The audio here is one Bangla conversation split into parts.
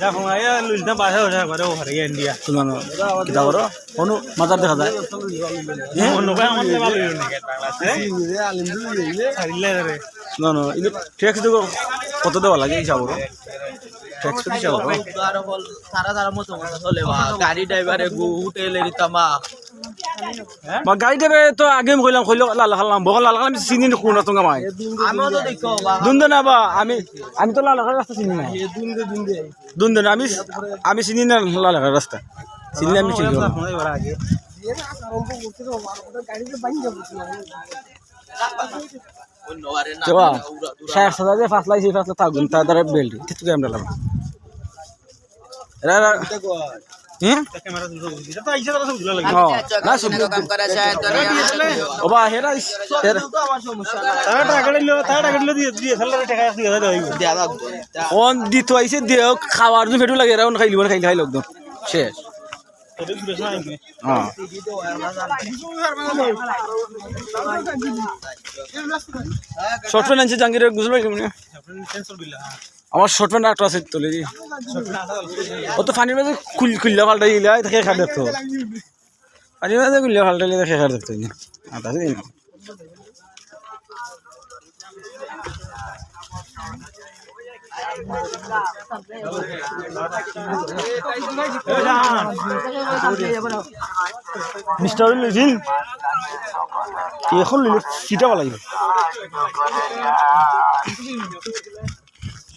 দেখো আয়া লুইনা বাসা ওঠা করে ওখানে গিয়ে ইন্ডিয়া শুনানো কিতা করো? কোনো মাজার দেখা যায়। অন্য ভাই আমার ভালো হইল নাকি বাংলাদেশে ছাড়িলে রে। ট্যাক্স দিব কত দেওয়া লাগে হিসাব করো ট্যাক্স কত হিসাব করো তারা তারা মতো চলে গাড়ি ড্রাইভারে হোটেলের তামা বা গাড়ি দেবে তো আগে কইলাম কইলো লাল খালাম বকল লাল খালাম চিনি কোন না তোমার মাই। বা দুন্দে না বা আমি আমি তো লাল রাস্তা চিনি না দুন্দে না আমি আমি চিনি না লাল রাস্তা চিনলে আমি চিনি না। কেবা শেখ সাদা যে ফাঁস লাগছে ফাঁস থাকুন তার দ্বারা বেল্ট ঠিক আমরা লাগাম এরা এরা- হ্যাঁ খাওয়ার জন্য ফেটু লাগে খাইলি খাইলি খাইল একদম। শেষ। হ্যাঁ। শর্ট জাঙ্গিরের গুজল সেন্সর বিলা আমার শর্ট প্যান্ট একটা আছে তোলে। ও তো পানির মাঝে খুল খুললে পাল্টা দিলে দেখে খাট দেখতো। পানির মাঝে খুললে পাল্টা দিলে দেখে খাট দেখতো। এখন লিলে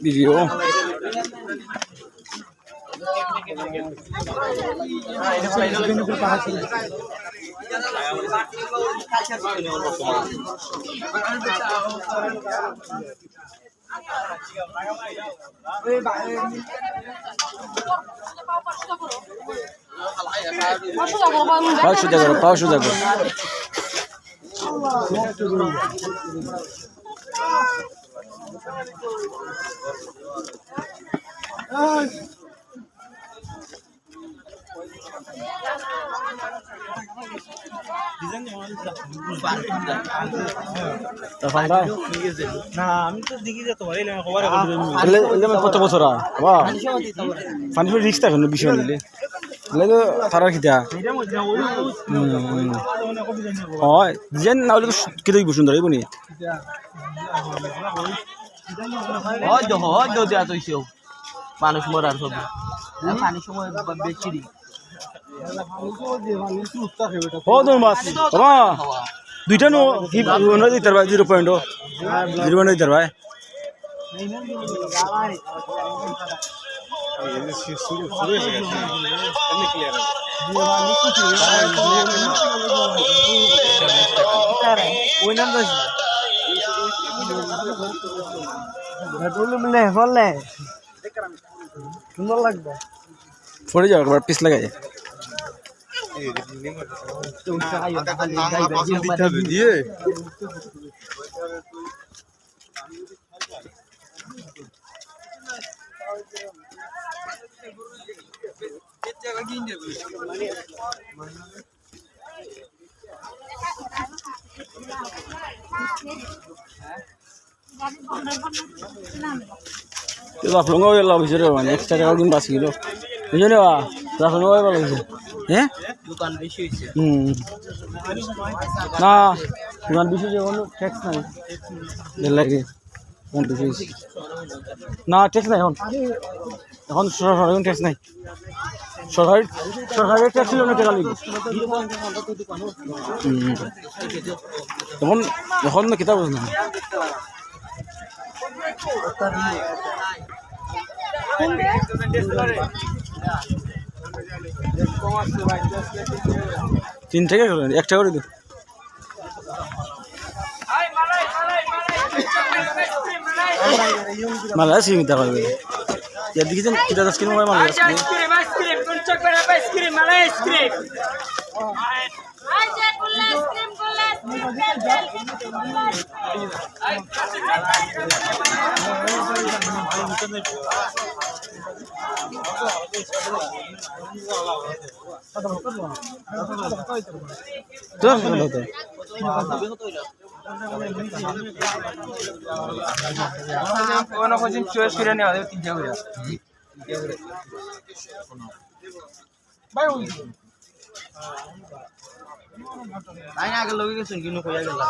ভিডিও পাও সোজা করো পাও সোজা করো কত বছর পানি রিক্স থাকে বিষয় নিলে। তো তারা খিতা হয়। ডিজাইন না হলে তো কেটে দিব সুন্দর নি। দেয়া তৈছে মানুষ মরার সব। পানি সময় বেশি দি ও তোর মাছ বাবা দুইটা নো কি নয় দিতে ওই নাম সুন্দর লাগবে পড়ে যাও একবার পিস লাগাই জাফলং এলা হয়েছে রে মানে এক্সট্রা টাকা দিন বাঁচি গেল। বুঝলি বা? জাফলং এলা হয়েছে হ্যাঁ দোকান বেশি হয়েছে। হুম না দোকান বেশি যে কোনো ট্যাক্স নাই। লাগে হয়েছে? না ট্যাক্স নাই এখন। এখন সরকারি ট্যাক্স নাই। সরকারি সরকারি ট্যাক্স ছিল না টাকা হুম। এখন এখন না কিতাব না। তিন থেকে করে একটা করে দিও মালা আইসক্রিম দিতে পারবে ইয়ার দিকে কিতা আইসক্রিম মালা ice cream ice cream ice cream কোন চক করে আইসক্রিম মালা আইসক্রিম। কুল্লা আইসক্রিম কুল্লা তোর ভালো হতো কোনো কোচিং চয়েস করে নেওয়া যাবে তিনটা করে তাই না আগে লগে গেছেন কিন্তু কইয়া গেলাম।